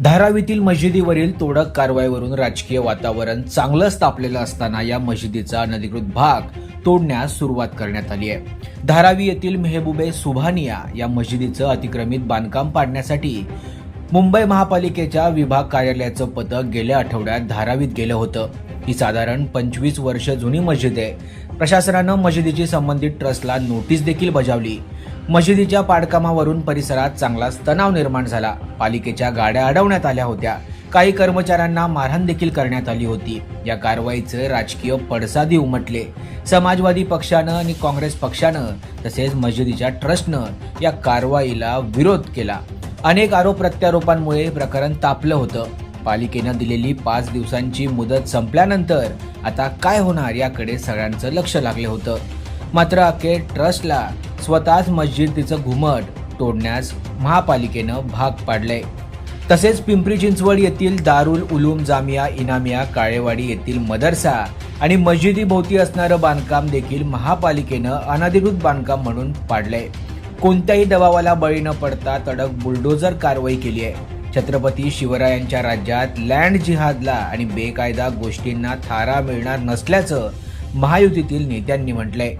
धारावीतील मशिदीवरील तोडक कारवाईवरून राजकीय वातावरण चांगलंच तापलेलं असताना या मशिदीचा अनधिकृत भाग तोडण्यास सुरुवात करण्यात आली आहे. धारावी येथील मेहबुबे सुभानिया या मशिदीचं अतिक्रमित बांधकाम पाडण्यासाठी मुंबई महापालिकेच्या विभाग कार्यालयाचं पथक गेल्या आठवड्यात धारावीत गेलं होतं. ही साधारण पंचवीस वर्ष जुनी मस्जिद आहे. प्रशासनानं मशिदीची संबंधित ट्रस्टला नोटीस देखील बजावली. मशिदीच्या पाडकामावरून परिसरात चांगलाच तणाव निर्माण झाला. पालिकेच्या गाड्या अडवण्यात आल्या होत्या. काही कर्मचाऱ्यांना मारहाण देखील करण्यात आली होती. या कारवाईचे राजकीय पडसादी उमटले. समाजवादी पक्षानं आणि काँग्रेस पक्षानं तसेच मशिदीच्या ट्रस्टनं या कारवाईला विरोध केला. अनेक आरोप प्रत्यारोपांमुळे प्रकरण तापलं होतं. पालिकेनं दिलेली पाच दिवसांची मुदत संपल्यानंतर आता काय होणार याकडे सगळ्यांचं लक्ष लागलं होतं. मात्र अखेर ट्रस्टला स्वतःच मस्जिद तिचं घुमट तोडण्यास महापालिकेनं भाग पाडलंय. तसेच पिंपरी चिंचवड येथील दारुल उलूम जामिया इनामिया काळेवाडी येथील मदरसा आणि मस्जिदीभोवती असणारं बांधकाम देखील महापालिकेनं अनधिकृत बांधकाम म्हणून पाडलंय. कोणत्याही दबावाला बळी न पडता तडक बुलडोजर कारवाई केली आहे. छत्रपती शिवरायांच्या राज्यात लँड जिहादला आणि बेकायदा गोष्टींना थारा मिळणार नसल्याचं महायुतीतील नेत्यांनी म्हटलंय.